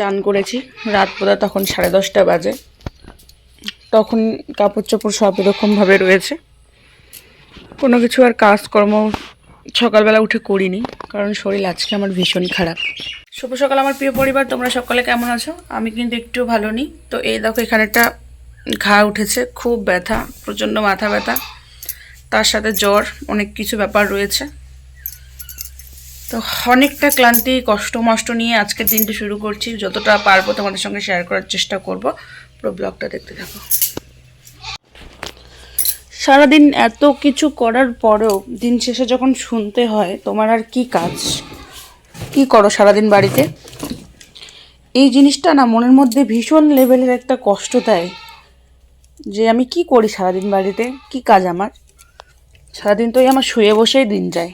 চান করেছি। রাত বোধহয় তখন সাড়ে দশটা বাজে। তখন কাপড় চোপড় সব এরকমভাবে রয়েছে। কোনো কিছু আর কাজকর্ম সকালবেলা উঠে করিনি, কারণ শরীর আজকে আমার ভীষণ খারাপ। শুভ সকাল আমার প্রিয় পরিবার, তোমরা সকালে কেমন আছো? আমি কিন্তু একটু ভালো নেই। তো এই দেখো এখানে একটা ঘা উঠেছে, খুব ব্যথা, প্রচণ্ড মাথা ব্যথা, তার সাথে জ্বর, অনেক কিছু ব্যাপার রয়েছে। তো অনেকটা ক্লান্তি, কষ্ট, মষ্ট নিয়ে আজকের দিনটা শুরু করছি। যতটা পারব তোমাদের সঙ্গে শেয়ার করার চেষ্টা করব। পুরো ব্লগটা দেখতে থাকো। সারাদিন এত কিছু করার পরেও দিন শেষে যখন শুনতে হয়, তোমার আর কি কাজ? কি করো সারাদিন বাড়িতে? এই জিনিসটা না মনের মধ্যে ভীষণ লেভেলের একটা কষ্ট দেয়। যে আমি কি করি সারাদিন বাড়িতে? কি কাজ আমার? সারাদিন তো এই আমার শুয়ে বসেই দিন যায়।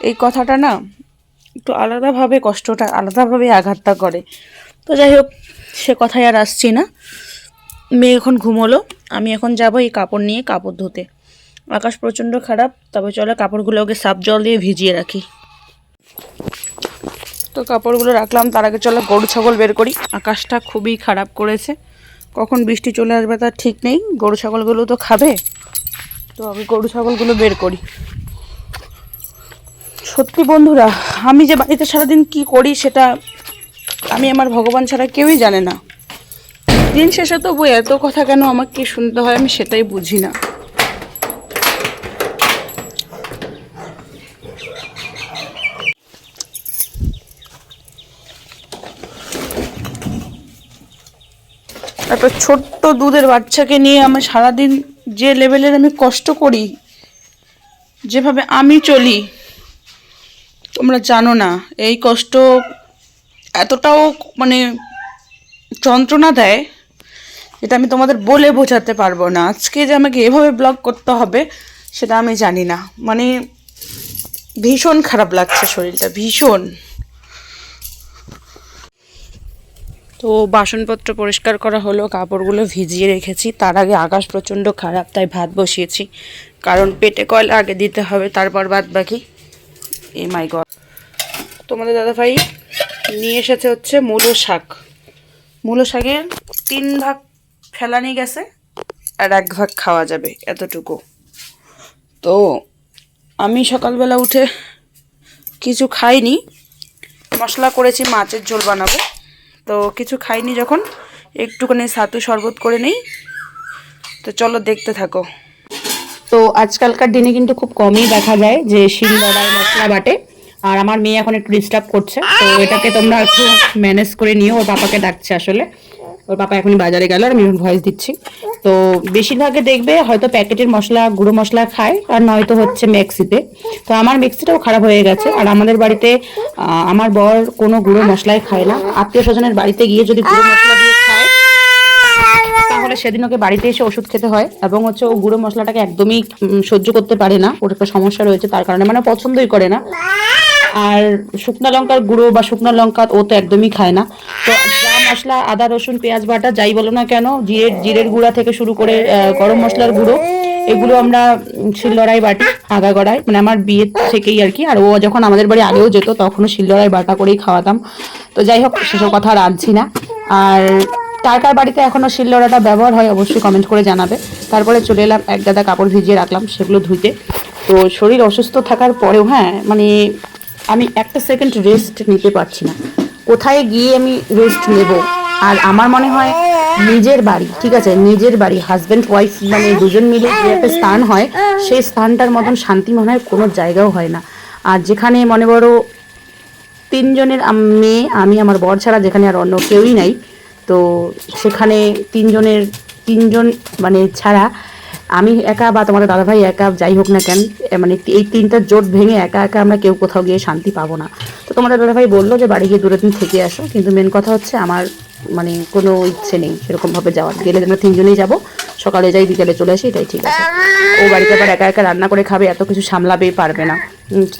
এই কথাটা না একটু আলাদাভাবে, কষ্টটা আলাদাভাবে আঘাতটা করে। তো যাই হোক, সে কথায় আর আসছি না। মেয়ে এখন ঘুমোলো, আমি এখন যাব এই কাপড় নিয়ে, কাপড় ধুতে। আকাশ প্রচণ্ড খারাপ, তবে চলো কাপড়গুলো ওকে সাফ জল দিয়ে ভিজিয়ে রাখি। তো কাপড়গুলো রাখলাম, তার আগে চলো গরু, ছাগল বের করি। আকাশটা খুবই খারাপ করেছে। কখন বৃষ্টি চলে আসবে তার ঠিক নেই। গরু, ছাগলগুলো তো খাবে। তো আমি গরু, ছাগলগুলো বের করি। সত্যি বন্ধুরা, আমি যে বাড়িতে সারাদিন কি করি সেটা আমি আমার ভগবান ছাড়া কেউই জানে না। দিন শেষে তবু এত কথা কেন আমাকে শুনতে হয় আমি সেটাই বুঝি না। একটা ছোট্ট দুধের বাচ্চাকে নিয়ে আমি সারাদিন যে লেভেলের আমি কষ্ট করি, যেভাবে আমি চলি তোমরা জানো না, এই কষ্ট এতটাও মানে যন্ত্রণা দেয়, এটা আমি তোমাদের বলে বোঝাতে পারব না। আজকে যে আমাকে এভাবে ব্লগ করতে হবে, সেটা আমি জানি না। মানে ভীষণ খারাপ লাগছে শরীরটা, ভীষণ। তো বাসনপত্র পরিষ্কার করা হলো, কাপড়গুলো ভিজিয়ে রেখেছি। তার আগে আকাশ প্রচণ্ড খারাপ, তাই ভাত বসিয়েছি। কারণ পেটে কয়লা আগে দিতে হবে, তারপর বাদ বাকি এ মাই গড তোমাদের দাদাভাই নিয়ে এসেছে হচ্ছে মূলো শাক। মূলো শাকের তিন ভাগ ফেলানি গেছে আর এক ভাগ খাওয়া যাবে এতটুকু। তো আমি সকালবেলা উঠে কিছু খাইনি। মশলা করেছি, মাছের ঝোল বানাবো। তো কিছু খাইনি যখন, একটুখানি ছাতু শরবত করে নেই। তো চলো দেখতে থাকো। তো আজকালকার দিনে কিন্তু খুব কমই দেখা যায় যে শিল লড়াই মশলা বাটে। আর আমার মেয়ে এখন একটু ডিস্টার্ব করছে, তো এটাকে তোমরা একটু ম্যানেজ করে নিও, ওর পাপাকে ডাকছে আসলে। ওর পাপা এখনই বাজারে গেল, আর আমি ভয়েস দিচ্ছি। তো বেশিরভাগে দেখবে হয়তো প্যাকেটের মশলা, গুঁড়ো মশলা খায়, আর নয়তো হচ্ছে মেক্সিতে তো আমার মেক্সিটাও খারাপ হয়ে গেছে, আর আমাদের বাড়িতে আমার বর কোনো গুঁড়ো মশলাই খায় না। আত্মীয় স্বজনের বাড়িতে গিয়ে যদি গুঁড়ো মশলা দিয়ে সেদিন ওকে বাড়িতে এসে ওষুধ খেতে হয় এবং হচ্ছে ও গুঁড়ো মশলাটাকে একদমই সহ্য করতে পারে না। ওর একটা সমস্যা রয়েছে তার কারণে মানে পছন্দই করে না। আর শুকনো লঙ্কার গুঁড়ো বা শুকনো লঙ্কা ও তো একদমই খায় না। তো যা মশলা, আদা, রসুন, পেঁয়াজ, বাটা, যাই বলো না কেন, জিরের জিরের গুঁড়া থেকে শুরু করে গরম মশলার গুঁড়ো, এগুলো আমরা শিলনোড়ায় বাটি আগা গড়াই মানে আমার বিয়ের থেকেই আর কি। আর ও যখন আমাদের বাড়ি আগেও যেত, তখনও শিলনোড়ায় বাটা করেই খাওয়াতাম। তো যাই হোক, সেসব কথা আর আনছি না। আর কার কার বাড়িতে এখনও শিলনোড়াটা ব্যবহার হয় অবশ্যই কমেন্ট করে জানাবে। তারপরে চলে এলাম, এক গাদা কাপড় ভিজিয়ে রাখলাম, সেগুলো ধুইতে। তো শরীর অসুস্থ থাকার পরেও হ্যাঁ মানে আমি একটা সেকেন্ড রেস্ট নিতে পারছি না। কোথায় গিয়ে আমি রেস্ট নেব? আর আমার মনে হয় নিজের বাড়ি, ঠিক আছে, নিজের বাড়ি হাজব্যান্ড ওয়াইফ মানে দুজন মিলে যে একটা স্থান হয়, সেই স্থানটার মতন শান্তি মনে হয় কোনো জায়গাও হয় না। আর যেখানে মনে বড় তিনজনের মেয়ে, আমি, আমার বর ছাড়া যেখানে আর অন্য কেউই নাই তো সেখানে তিনজনের, তিনজন মানে ছাড়া আমি একা বা তোমাদের দাদাভাই একা যাই হোক না কেন মানে এই তিনটা জোট ভেঙে একা একা আমরা কেউ কোথাও গিয়ে শান্তি পাবো না। তো তোমাদের দাদাভাই বলল যে বাড়ি গিয়ে দূরে দিন থেকে আসো, কিন্তু মেন কথা হচ্ছে আমার মানে কোনো ইচ্ছে নেই সেরকমভাবে যাওয়ার। গেলে আমরা তিনজনেই যাব, সকালে যাই, বিকেলে চলে আসি, এটাই ঠিক আছে। ও বাড়িতে আবার একা একা রান্না করে খাবে, এত কিছু সামলাবেই পারবে না।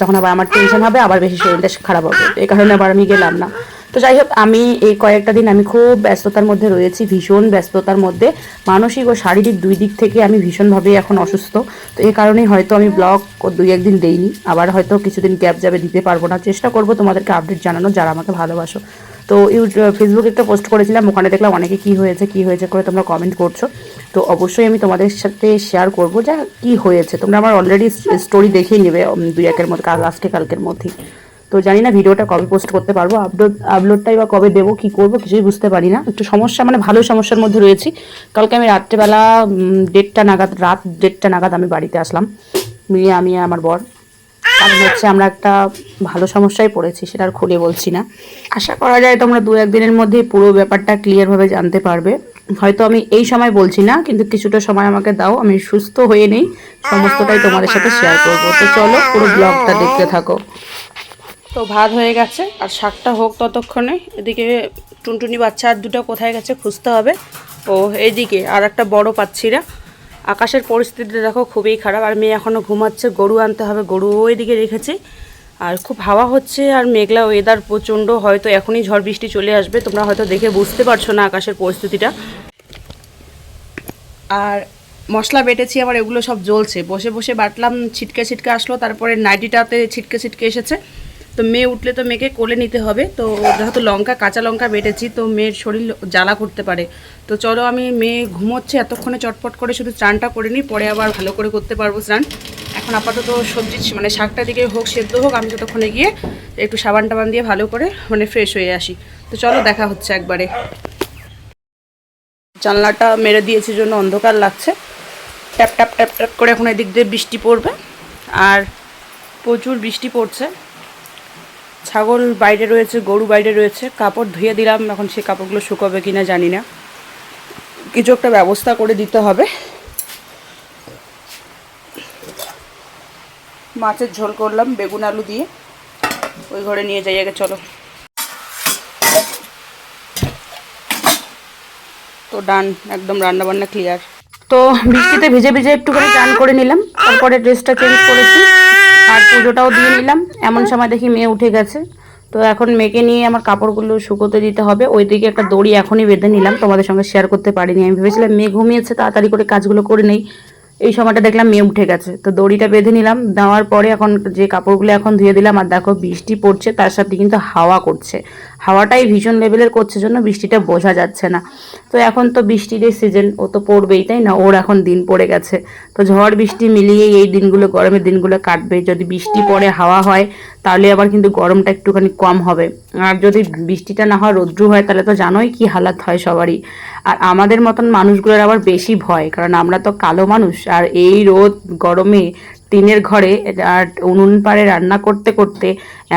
তখন আবার আমার টেনশন হবে, আবার বেশি শরীরটা খারাপ হবে। এই কারণে আবার আমি গেলাম না। তো যাই হোক আমি এই কয়েকটা দিন আমি খুব ব্যস্ততার মধ্যে রয়েছি, ভীষণ ব্যস্ততার মধ্যে। মানসিক ও শারীরিক দুই দিক থেকে আমি ভীষণভাবে এখন অসুস্থ। তো এই কারণেই হয়তো আমি ব্লগ দুই একদিন দেইনি। আবার হয়তো কিছুদিন গ্যাপ যাবে, দিতে পারব না। চেষ্টা করব তোমাদেরকে আপডেট জানানো যারা আমাকে ভালোবাসো। তো ইউটিউব ফেসবুকে একটা পোস্ট করেছিলাম, ওখানে দেখলাম অনেকে কি হয়েছে কি হয়েছে করে তোমরা কমেন্ট করছ। তো অবশ্যই আমি তোমাদের সাথে শেয়ার করব, যা কি হয়েছে। তোমরা আমার অলরেডি স্টোরি দেখেই নেবে দুই একের মধ্যে, কাল আজকে, কালকের মধ্যেই। তো জানি না ভিডিওটা কবে পোস্ট করতে পারব আপলোড আপলোডটাই বা কবে দেবো, কী করব, কিছুই বুঝতে পারি না। একটু সমস্যা মানে ভালো সমস্যার মধ্যে রয়েছি। কালকে আমি রাত্রেবেলা দেড়টা নাগাদ, রাত দেড়টা নাগাদ আমি বাড়িতে আসলাম। মিলিয়ে আমি আমার বর। কারণ হচ্ছে আমরা একটা ভালো সমস্যায় পড়েছি, সেটা আর খুলে বলছি না। আশা করা যায় তোমরা দু একদিনের মধ্যেই পুরো ব্যাপারটা ক্লিয়ারভাবে জানতে পারবে। হয়তো আমি এই সময় বলছি না, কিন্তু কিছুটা সময় আমাকে দাও, আমি সুস্থ হয়ে নেই। সমস্তটাই তোমাদের সাথে শেয়ার করব। তো চলো পুরো ব্লগটা দেখতে থাকো। তো ভাত হয়ে গেছে, আর শাকটা হোক ততক্ষণে। এদিকে টুনটুনি বাচ্চা আর দুটো কোথায় গেছে খুঁজতে হবে। ও এইদিকে আর একটা বড় পাচ্ছি না আকাশের পরিস্থিতি দেখো খুবই খারাপ, আর মেয়ে এখনও ঘুমাচ্ছে, গরু আনতে হবে, গরু ওইদিকে রেখেছি। আর খুব হাওয়া হচ্ছে, আর মেঘলা ওয়েদার প্রচণ্ড, হয়তো এখনই ঝড় বৃষ্টি চলে আসবে, তোমরা হয়তো দেখে বুঝতে পারছ না আকাশের পরিস্থিতিটা। আর মশলা বেটেছি, আবার এগুলো সব জ্বলছে। বসে বসে বাটলাম, ছিটকে ছিটকে আসলো, তারপরে নাইটিটাতে ছিটকে ছিটকে এসেছে। তো মেয়ে উঠলে তো মেয়েকে কোলে নিতে হবে। তো যেহেতু লঙ্কা, কাঁচা লঙ্কা বেটেছি, তো মেয়ের শরীর জ্বালা করতে পারে। তো চলো আমি মেয়ে ঘুমোচ্ছে, এতক্ষণে চটপট করে শুধু স্নানটা করে নিই, পরে আবার ভালো করে করতে পারব স্নান। এখন আপাতত সবজি মানে শাকটা দিকে হোক, সেদ্ধ হোক, আমি ততক্ষণে গিয়ে একটু সাবান টাবান দিয়ে ভালো করে মানে ফ্রেশ হয়ে আসি। তো চলো দেখা হচ্ছে একবারে। জানলাটা মেরে দিয়েছে জন্য অন্ধকার লাগছে। ট্যাপ ট্যাপ ট্যাপ ট্যাপ করে এখন এদিক দিয়ে বৃষ্টি পড়বে। আর প্রচুর বৃষ্টি পড়ছে। ছাগল বাইরে রয়েছে, গরু বাইরে রয়েছে, কাপড় ধুয়ে দিলাম, এখন সে কাপড়গুলো শুকোবে কিনা জানি না। কিছু একটা ব্যবস্থা করে দিতে হবে। মাছের ঝোল করলাম, বেগুন আলু দিয়ে। ওই ঘরে নিয়ে যাই আগে, চলো। তো ডান, একদম রান্না বান্না ক্লিয়ার তো বৃষ্টিতে ভিজে ভিজে একটুখানি চান করে নিলাম, তারপরে ড্রেসটা চেঞ্জ করেছি। আর পুজোটাও দিয়ে নিলাম। এমন সময় দেখি মেয়ে উঠে গেছে। তো এখন মেয়েকে নিয়ে আমার কাপড়গুলো শুকোতে দিতে হবে। ওই দিকে একটা দড়ি এখনই বেঁধে নিলাম। তোমাদের সঙ্গে শেয়ার করতে পারিনি। আমি ভেবেছিলাম মেয়ে ঘুমিয়েছে, তাড়াতাড়ি করে কাজগুলো করে নেই। এই সময়টা দেখলাম মেয়ে উঠে গেছে। তো দড়িটা বেঁধে নিলাম। দেওয়ার পরে এখন যে কাপড়গুলো এখন ধুয়ে দিলাম, আর দেখো বৃষ্টি পড়ছে, তার সাথে কিন্তু হাওয়া করছে। হাওয়াটাই ভীষণ লেভেলের করছে জন্য বৃষ্টিটা বোঝা যাচ্ছে না। তো এখন তো বৃষ্টির সিজন ও তো পড়বেই, তাই না? ওর এখন দিন পড়ে গেছে। তো ঝড় বৃষ্টি মিলিয়েই এই দিনগুলো, গরমের দিনগুলো কাটবে। যদি বৃষ্টি পড়ে, হাওয়া হয়, তাহলে আবার কিন্তু গরমটা একটুখানি কম হবে। আর যদি বৃষ্টিটা না হয়, রৌদ্র হয়, তাহলে তো জানোই কি হালাত হয় সবারই। আর আমাদের মতন মানুষগুলোর আবার বেশি ভয়, কারণ আমরা তো কালো মানুষ, আর এই রোদ গরমে টিনের ঘরে আর উনুন পাড়ে রান্না করতে করতে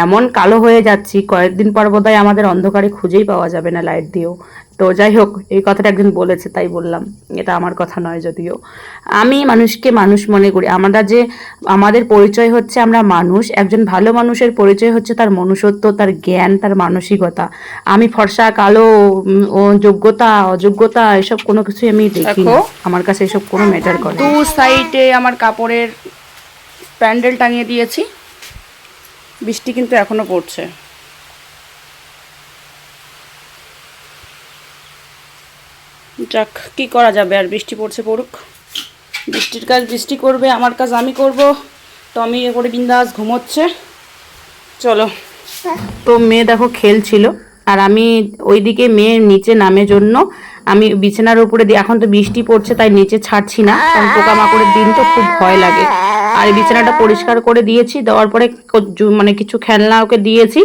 এমন কালো হয়ে যাচ্ছি কয়েকদিন পর বোধহয় আমাদের অন্ধকারে খুঁজেই পাওয়া যাবে না লাইট দিয়েও। তো যাই হোক এই কথাটা একজন বলেছে তাই বললাম। এটা আমার কথা নয় যদিও। আমি মানুষকে মানুষ মনে করি। আমরা যে আমাদের পরিচয় হচ্ছে আমরা মানুষ একজন ভালো মানুষের পরিচয় হচ্ছে তার মনুষ্যত্ব তার জ্ঞান তার মানসিকতা। আমি ফর্সা কালো যোগ্যতা অযোগ্যতা এসব কোনো কিছুই আমি দেখি আমার কাছে এসব কোনো ম্যাটার করে দু সাইডে আমার কাপড়ের প্যান্ডেল টাঙিয়ে দিয়েছি। বৃষ্টি কিন্তু এখনও পড়ছে। যাক, কি করা যাবে? আর বৃষ্টি পড়ছে পড়ুক। বৃষ্টির কাজ বৃষ্টি করবে, আমার কাজ আমি করব। টমি এ করে বিন্দাস ঘুমোচ্ছে। চলো। তো মেয়ে দেখো খেলছিল, আর আমি ওইদিকে মেয়ের নিচে নামে জন্য আমি বিছানার উপরে এখন তো বৃষ্টি পড়ছে, তাই নিচে ছাড়ছি না। কারণ পোকামাকড়ের দিন তো খুব ভয় লাগে। আর বিছানাটা পরিষ্কার করে দিয়েছি, দেওয়ার পরে মানে কিছু খেলনা ওকে দিয়েছি।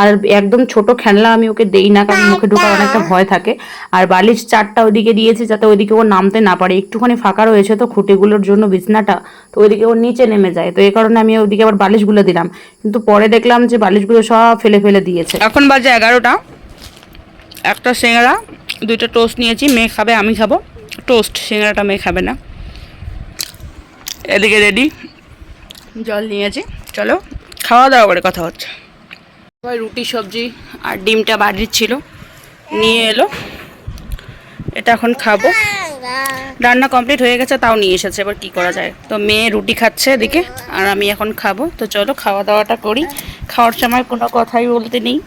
আর একদম ছোট খেলনা আমি ওকে দেই না, কারণ মুখে ঢোকার অনেকটা ভয় থাকে। আর বালিশ চারটা ওইদিকে দিয়েছি যাতে ওইদিকে ও নামতে না পারে। একটুখানি ফাঁকা রয়েছে তো খুঁটিগুলোর জন্য বিছনাটা, তো ওইদিকে ও নিচে নেমে যায়। তো এই কারণে আমি ওইদিকে আবার বালিশগুলো দিলাম। কিন্তু পরে দেখলাম যে বালিশগুলো সব ফেলে ফেলে দিয়েছে। এখন বাজে এগারোটা। একটা সিঙ্গারা দুইটা টোস্ট নিয়েছি, মেয়ে খাবে, আমি খাব। টোস্ট সিঙ্গারাটা মেয়ে খাবে না। এদিকে রেডি জল নিয়েছি। চলো খাওয়া দাওয়া করে কথা হচ্ছে। সবাই রুটি সবজি আর ডিমটা বাড়ির ছিল। নিয়ে এলো। এটা এখন খাব। রান্না কমপ্লিট হয়ে গেছে তাও নিয়ে এসেছে। এবার কি করা যায়? তো মেয়ে রুটি খাচ্ছে এদিকে আর আমি এখন খাব। তো চলো খাওয়া দাওয়াটা করি। খাওয়ার সময় কোনো কথাই বলতে নেই।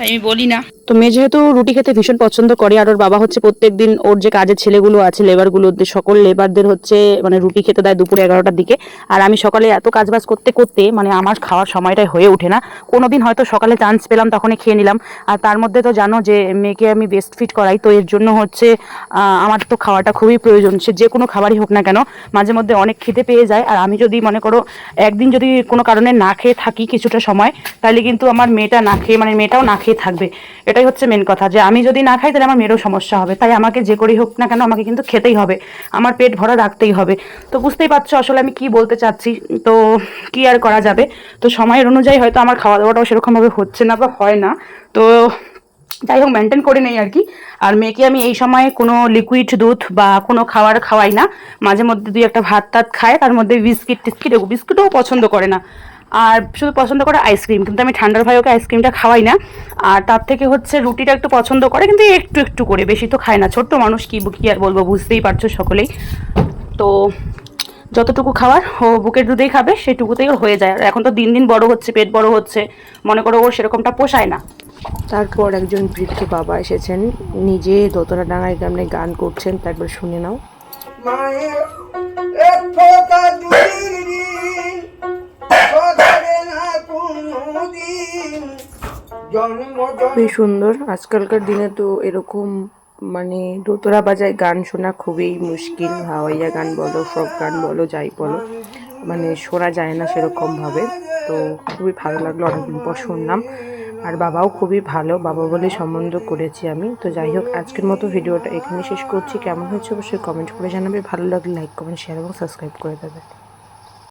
তাই আমি বলি না। তো মেয়ে যেহেতু রুটি খেতে ভীষণ পছন্দ করে, আর ওর বাবা হচ্ছে প্রত্যেকদিন ওর যে কাজের ছেলেগুলো আছে লেবারগুলো সকল লেবারদের হচ্ছে মানে রুটি খেতে দেয় দুপুরে এগারোটার দিকে। আর আমি সকালে এত কাজবাজ করতে করতে মানে আমার খাওয়ার সময়টাই হয়ে ওঠে না। কোনো দিন হয়তো সকালে চান্স পেলাম, তখনই খেয়ে নিলাম। আর তার মধ্যে তো জানো যে, মেয়েকে আমি বেস্ট ফিট করাই, তো এর জন্য হচ্ছে আমার তো খাওয়াটা খুবই প্রয়োজন। সে যে কোনো খাবারই হোক না কেন, মাঝে মধ্যে অনেক খিদে পেয়ে যায়। আর আমি যদি মনে করো, একদিন যদি কোনো কারণে না খেয়ে থাকি কিছুটা সময়, তাহলে কিন্তু আমার মেয়েটা না খেয়ে মানে মেয়েটাও না খেয়ে থাকবে। এটাই হচ্ছে মেন কথা যে আমি যদি না খাই তাহলে আমার মেয়েরও সমস্যা হবে। তাই আমাকে যে করেই হোক না কেন আমাকে কিন্তু খেতেই হবে। আমার পেট ভরা রাখতেই হবে। তো বুঝতেই পারছ আসলে আমি কি বলতে চাচ্ছি। তো কি আর করা যাবে? তো সময়ের অনুযায়ী হয়তো আমার খাওয়া দাওয়াটাও সেরকমভাবে হচ্ছে না বা হয় না। তো যাই হোক মেনটেন করে নেই আর কি আর মেয়েকে আমি এই সময়ে কোনো লিকুইড দুধ বা কোনো খাবার খাওয়াই না। মাঝে মধ্যে দুই একটা ভাত টাত খায়, তার মধ্যে বিস্কিট টিস্কিট বিস্কুটও পছন্দ করে না। আর শুধু পছন্দ করে আইসক্রিম কিন্তু আমি ঠান্ডার ভাই ওকে আইসক্রিমটা খাওয়াই না। আর তার থেকে হচ্ছে রুটিটা একটু পছন্দ করে কিন্তু একটু একটু করে বেশি তো খায় না। ছোট্ট মানুষ কি কি আর বলব বুঝতেই পারছ সকলেই। তো যতটুকু খাওয়ার ও বুকের দুধেই খাবে সেটুকুতেই ওর হয়ে যায়। আর এখন তো দিন দিন বড় হচ্ছে পেট বড় হচ্ছে মনে করো ওর সেরকমটা পোষায় না। তারপর একজন বৃদ্ধ বাবা এসেছেন নিজে দোতলা ডাঙায় গ্রামে গান করছেন তারপর শুনে নাও। মায়ের খুবই সুন্দর। আজকালকার দিনে তো এরকম মানে দোতরা বাজায় গান শোনা খুবই মুশকিল। হাওয়াইয়া গান বলো, সব গান বলো, যাই বলো মানে শোনা যায় না সেরকম ভাবে তো খুবই ভালো লাগল, অনেকদিন পর শুনলাম। আর বাবাও খুবই ভালো, বাবা বলে সম্বন্ধ করেছি আমি। তো যাই হোক, আজকের মতো ভিডিওটা এখানে শেষ করছি। কেমন হয়েছে অবশ্যই কমেন্ট করে জানাবে। ভালো লাগলে লাইক কমেন্ট শেয়ার এবং সাবস্ক্রাইব করে দেবে।